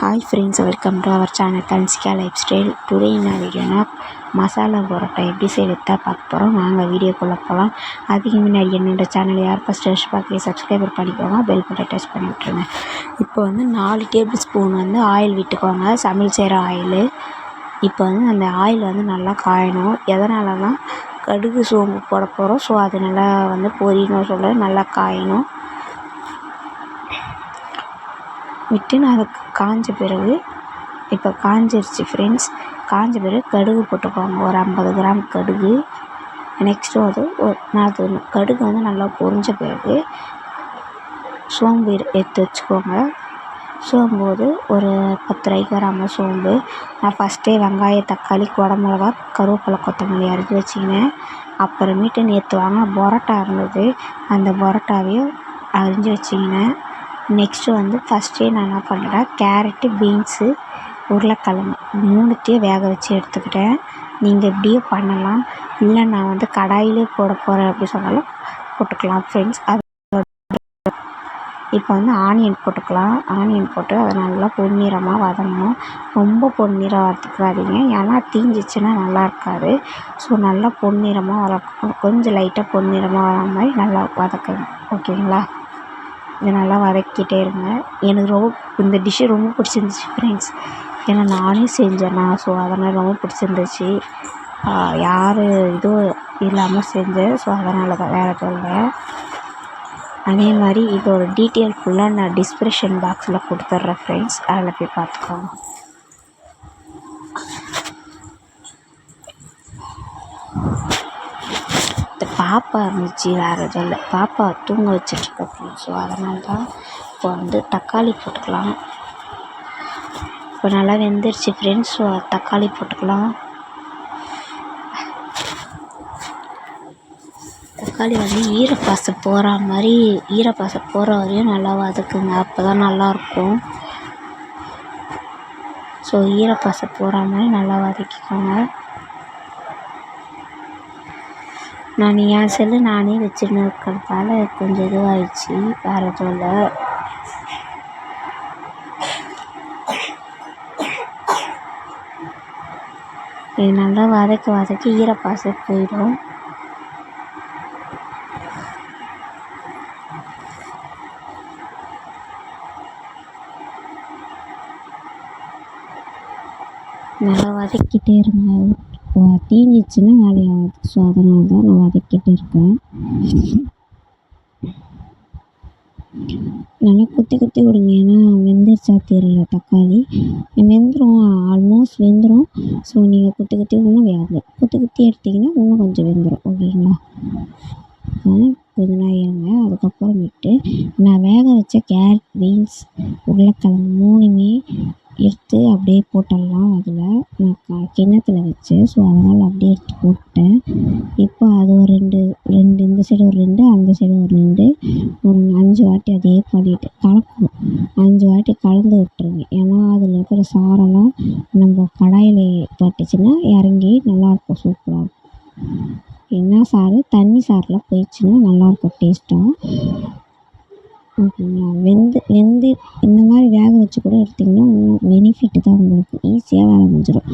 Hi friends welcome to our channel Kansika lifestyle today என்ன வீடியோனா மசாலா பரோட்டா எப்படி செய்வது தான் பார்க்க போகிறோம் வாங்க வீடியோக்குள்ளே போகலாம் அதுக்கு முன்னாடி என்னோட சேனல் யார் ஃபஸ்ட் டச் பார்க்கலையே சப்ஸ்கிரைபர் பண்ணிக்கோங்க. பெல் பட்டன் டச் பண்ணி விட்ருங்க இப்போ வந்து நாலு டேபிள் ஸ்பூன் வந்து ஆயில் விட்டுக்கோங்க. சமையல் செய்கிற ஆயில் இப்போ வந்து அந்த ஆயில் வந்து நல்லா காயணும். எதனாலனா கடுகு சோம்பு போட போகிறோம் ஸோ அது நல்லா வந்து பொரியணும் சொல்ல நல்லா காயணும். விட்டு நான் அது காஞ்ச பிறகு இப்போ காஞ்சிருச்சு ஃப்ரெண்ட்ஸ் காஞ்ச பிறகு கடுகு போட்டுக்கோங்க. ஒரு ஐம்பது கிராம் கடுகு. நெக்ஸ்ட்டு அது ஒரு நான் அது கடுகு வந்து நல்லா பொரிஞ்ச பிறகு சோம்பு எடுத்து வச்சுக்கோங்க. சோம்பு வந்து ஒரு பத்து ரூபாய்க்கு வராமல் சோம்பு. நான் ஃபஸ்ட்டே வெங்காயம் தக்காளி குடமிளகா கருவேப்பிலை கொத்தமல்லி அரைச்சி வச்சுக்கினேன். அப்புறமேட்டு நேற்று வாங்கின பரோட்டா இருந்தது. அந்த பரோட்டாவையும் அரிஞ்சு வச்சுக்கினேன். நெக்ஸ்ட்டு வந்து ஃபஸ்ட்டே நான் என்ன பண்ணுறேன்? கேரட்டு பீன்ஸு உருளைக்கெழங்கு மூணுத்தையும் வேக வச்சு எடுத்துக்கிட்டேன். நீங்கள் இப்படியே பண்ணலாம். இல்லை நான் வந்து கடாயிலே போட போகிறேன் அப்படி சொன்னாலும் போட்டுக்கலாம் ஃப்ரெண்ட்ஸ் அது இப்போ வந்து ஆனியன் போட்டுக்கலாம். ஆனியன் போட்டு அதை நல்லா பொன்னிறமாக வதங்கணும். ரொம்ப பொன்னிறம் வறுத்துக்காதீங்க ஏன்னா தீஞ்சிச்சுன்னா நல்லா இருக்காது. ஸோ நல்லா பொன்னிறமாக வதக்கணும். கொஞ்சம் லைட்டாக பொன்னிறமாக வர மாதிரி நல்லா வதக்கணும். ஓகேங்களா இதை நல்லா வதக்கிட்டே இருங்க. எனக்கு ரொம்ப இந்த டிஷ்ஷு ரொம்ப பிடிச்சிருந்துச்சி ஃப்ரெண்ட்ஸ் ஏன்னா நானே செஞ்சேனா ஸோ அதனால் ரொம்ப பிடிச்சிருந்துச்சி. யார் இதுவும் இல்லாமல் செஞ்சேன் ஸோ அதனால் தான் வேறு எதுவும் அதே மாதிரி இதோட டீட்டெயில் ஃபுல்லாக நான் டிஸ்கிரிப்ஷன் பாக்ஸில் கொடுத்துட்றேன் ஃப்ரெண்ட்ஸ் அதில் போய் பார்த்துக்கோங்க இந்த பாப்பா இருந்துச்சு வேறு எதுவும் இல்லை. பாப்பா தூங்க வச்சிட்ருக்கேன் ஸோ அதனால தான் இப்போ வந்து தக்காளி போட்டுக்கலாம். இப்போ நல்லா வெந்துருச்சு ஃப்ரெண்ட்ஸ் ஸோ தக்காளி போட்டுக்கலாம். தக்காளி வந்து ஈரப்பாசம் போகிற மாதிரி ஈரப்பாசம் போகிற வரையும் நல்லா வதக்குங்க அப்போ தான் நல்லாயிருக்கும் ஸோ ஈரப்பாசம் போகிற மாதிரி நல்லா வதக்கிக்கோங்க. நான் என் செல்லு நானே வச்சுன்னு இருக்கிறதால கொஞ்சம் இதுவாகிடுச்சி வேறு எதுவும் இல்லை இது நல்லா வதக்க வதக்கி ஈரப்பசை போயிடும். நல்லா வதக்கிட்டே இருங்க. தீஞ்சிச்சுன்னா வேலையாகாது. ஸோ அதனால தான் நான் வதக்கிட்டு இருக்கேன். நல்லா குத்தி குத்தி விடுங்க ஏன்னா வெந்துருச்சா தெரியல. தக்காளி வெந்துடும் ஆல்மோஸ்ட் வெந்துடும் ஸோ நீங்கள் குத்தி குத்தி விடணும் வேகலை குத்தி குத்தி எடுத்திங்கன்னா இன்னும் கொஞ்சம் வெந்துடும் ஓகேங்களா? கொஞ்ச நேரம் இருங்க அதுக்கப்புறமேட்டு நான் வேக வச்ச கேரட் பீன்ஸ் உருளைக்கிழங்கு மூணுமே எடுத்து அப்படியே போட்டோம்னால் அதில். நான் கிண்ணத்தில் வச்சேன் ஸோ அதனால் அப்படியே எடுத்து போட்டேன் இப்போ அது ஒரு ரெண்டு ரெண்டு இந்த சைடு ஒரு ரெண்டு அந்த சைடு ஒரு ரெண்டு. ஒரு அஞ்சு வாட்டி அதே பண்ணிவிட்டு கலக்கணும். அஞ்சு வாட்டி கலந்து விட்டுருங்க. ஏன்னா அதில் இருக்கிற சாரெல்லாம் நம்ம கடாயில் பட்டுச்சுன்னா இறங்கி நல்லாயிருக்கும் சூப்பராக இருக்கும். என்ன சாறு? தண்ணி சாரெலாம் போயிடுச்சுன்னா நல்லாயிருக்கும் டேஸ்ட்டாக வெந்து வெந்து இந்த மாதிரி வேக வச்சு கூட எடுத்திங்கன்னா இன்னும் பெனிஃபிட்டு தான் உங்களுக்கு ஈஸியாக வேலை முடிஞ்சிடும்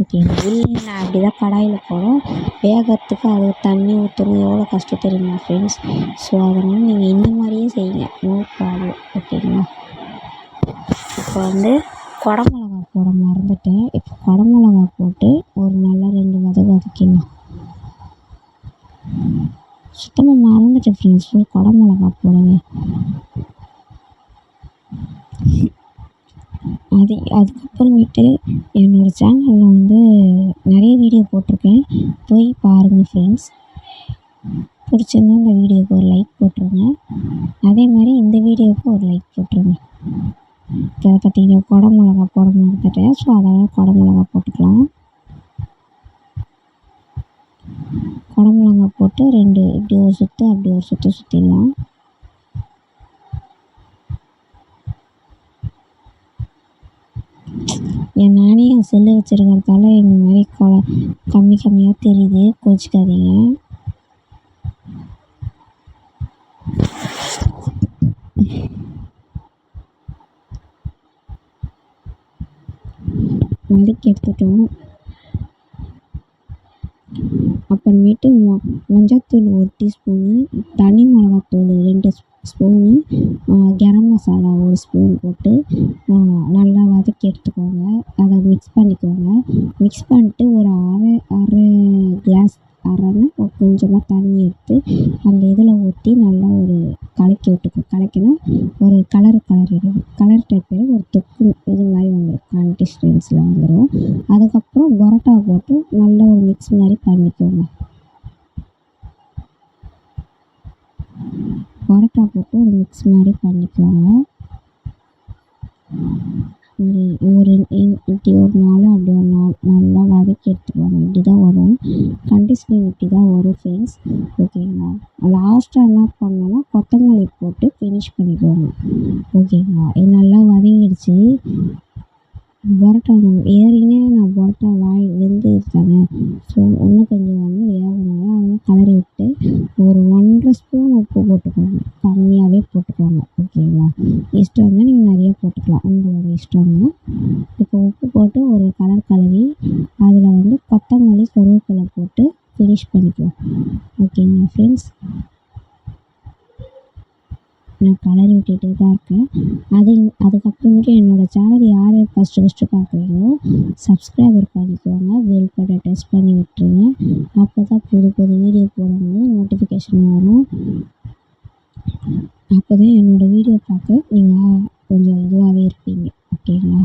ஓகேங்களா இல்லை நான் அப்படி தான் கடாயில் போடுறோம். வேகிறதுக்கு அது தண்ணி ஊற்றணும் எவ்வளோ கஷ்டம் தெரியுமா ஃப்ரெண்ட்ஸ் ஸோ அதனால் நீங்கள் இந்த மாதிரியே செய்யுங்க. நோ ப்ராப்ளம் ஓகேங்களா இப்போ வந்து குடமிளகா போட மறந்துட்டேன். இப்போ குடமிளகா போட்டு ஒரு நல்லா ரெண்டு வதக்கு வதக்கிடலாம். சுத்தமாக மறந்துட்டேன் ஃப்ரெண்ட்ஸ் குடமிளகா போடவே. அது அதுக்கப்புறமேட்டு என்னோடய சேனலில் வந்து நிறைய வீடியோ போட்டிருக்கேன். போய் பாருங்கள் ஃப்ரெண்ட்ஸ் பிடிச்சிருந்தா இந்த வீடியோவுக்கு ஒரு லைக் போட்டுருங்க. அதே மாதிரி இந்த வீடியோவுக்கு ஒரு லைக் போட்டுருங்க. இப்போ பார்த்தீங்கன்னா குடமிளகா போட மறந்துட்டேன் ஸோ அதனால் குடமிளகா போட்டுக்கலாம். குடமிளகா போட்டு ரெண்டு இப்படி ஒரு சுற்று அப்படி ஒரு சுற்று சுற்றிடலாம் என் நானே என் செல்லு வச்சுருக்கிறதால இந்த மாதிரி கொ கம்மி கம்மியாக தெரியுது. கோச்சிக்காதீங்க. வதக்கி எடுத்துட்டோம். அப்புறமேட்டு மொ ஒரு டீஸ்பூனு தனி மிளகாத்தூள் ரெண்டு ஸ்பூனு கரம் மசாலா ஒரு ஸ்பூன் போட்டு நல்லா வதக்கி எடுத்துக்கோங்க. அதை மிக்ஸ் பண்ணிக்கோங்க. மிக்ஸ் பண்ணிட்டு ஒரு அரை அரை கிளாஸ் அரைன்னா ஒரு கொஞ்சமாக தண்ணி எடுத்து அந்த இதில் ஊற்றி நல்லா ஒரு கலக்கி விட்டுக்கோ கலக்கினா ஒரு கலர் கலரிடும் கலர் டைப்பில் ஒரு தொக்கு இது மாதிரி வந்துடும் கன்சிஸ்டன்சியில் வந்துடும் அதுக்கப்புறம் பரோட்டா போட்டு நல்லா ஒரு மிக்ஸ் மாதிரி பண்ணிக்கோங்க. பரோட்டா போட்டு ஒரு மிக்ஸ் மாதிரி பண்ணிக்கோங்க. ஒரு ஒரு இப்படி ஒரு நாள் அப்படி ஒரு நாள்? நல்லா வதக்கி எடுத்துக்கோங்க இப்படி தான் வரும். கண்டிஷனிங் இப்படி தான் வரும் ஃப்ரெண்ட்ஸ் ஓகேங்களா லாஸ்ட்டாக என்ன பண்ணணும்னா கொத்தமல்லி போட்டு ஃபினிஷ் பண்ணிக்கோங்க ஓகேங்களா இது நல்லா வதங்கிடுச்சு. பரோட்டா ஏற்கனவே நான் பரோட்டா வாய் வெந்துருச்சு ஸோ இன்னும் கொஞ்சம் வந்து வேகணும் அதெல்லாம் கலரி விட்டு ஒரு ஒன்றரை ஸ்பூன் உப்பு போட்டுக்கோங்க. கம்மியாகவே போட்டுக்கோங்க. ஓகேங்களா? இஷ்டம் இருந்தால் நீங்கள் நிறைய போட்டுக்கலாம். உங்களோட இஷ்டம் தான். இப்போ உப்பு போட்டு ஒரு கலர் கலரி அதில் வந்து கொத்தமல்லி கருவேப்பிலை போட்டு ஃபினிஷ் பண்ணிக்கலாம். ஓகேங்களா ஃப்ரெண்ட்ஸ் நான் கலர் விட்டுட்டே தான் இருக்கேன். அது அதுக்கப்புறமேட்டு என்னோடய சேனல் யார் ஃபஸ்ட்டு ஃபஸ்ட்டு பார்க்குறீங்களோ சப்ஸ்கிரைபர் பண்ணிக்கோங்க பெல் பட்டனை டச் பண்ணி விட்டுருங்க. அப்போ தான் புது புது வீடியோ போடும்போது நோட்டிஃபிகேஷன் வரும். அப்போ தான் என்னோடய வீடியோ பார்க்க நீங்கள் கொஞ்சம் இதுவாகவே இருப்பீங்க. ஓகேங்களா?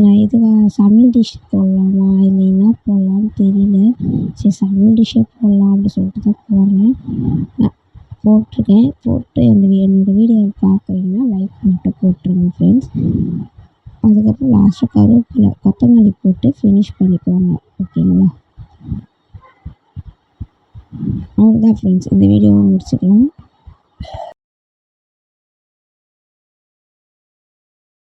நான் இதுவாக சமையல் டிஷ் போடலாமா? இல்லை என்ன போடலான்னு தெரியல. சரி சமையல் டிஷ்ஷே போடலாம் அப்படி சொல்லிட்டு தான் போடுறேன் போட்டிருக்கேன். போட்டு அந்த என்னோடய வீடியோவை பார்க்குறீங்கன்னா லைக் மட்டும் போட்டுருங்க ஃப்ரெண்ட்ஸ் அதுக்கப்புறம் லாஸ்ட்டாக கருவேப்பிலை கொத்தமல்லி போட்டு ஃபினிஷ் பண்ணிக்கோங்க. ஓகேங்களா அவ்வளோதான் ஃப்ரெண்ட்ஸ் இந்த வீடியோவை முடிச்சுக்கலாம்.